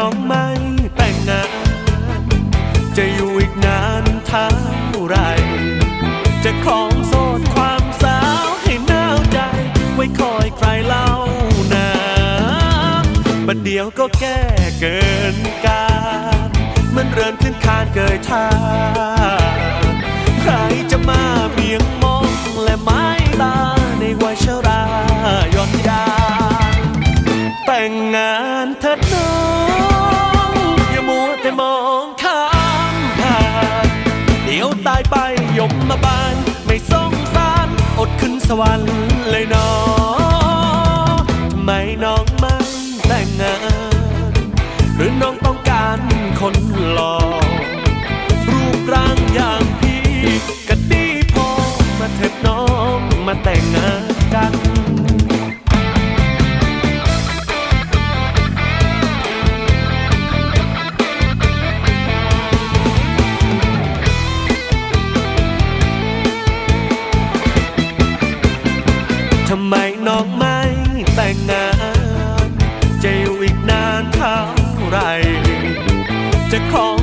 น้องไม่แต่งงานจะอยู่อีกนานเท่าไร จะคลองโสดความสาวให้หนาวใจ ไว้คอยใครเล่านาบัดเดียวก็แก้เกินการ มันเริ่มขึ้นคานเกยท่า ใครจะมาเบี่ยงมองและมา แต่งงานเถิดน้อง อย่ามัวแต่มองข้ามผ่าน เดี๋ยวตายไปยมมาบาน ไม่สงสารอดขึ้นสวรรค์เลยน้องทำไมน้องไม่แต่งงาน หรือน้องต้องการคนหล่อรูปร่างอย่างพี่ก็ดีพอมาเถิดน้องมาแต่งงานกัน ทำไมน้องไม่แต่งงาน จะอยู่อีกนานเท่าไร จะคอง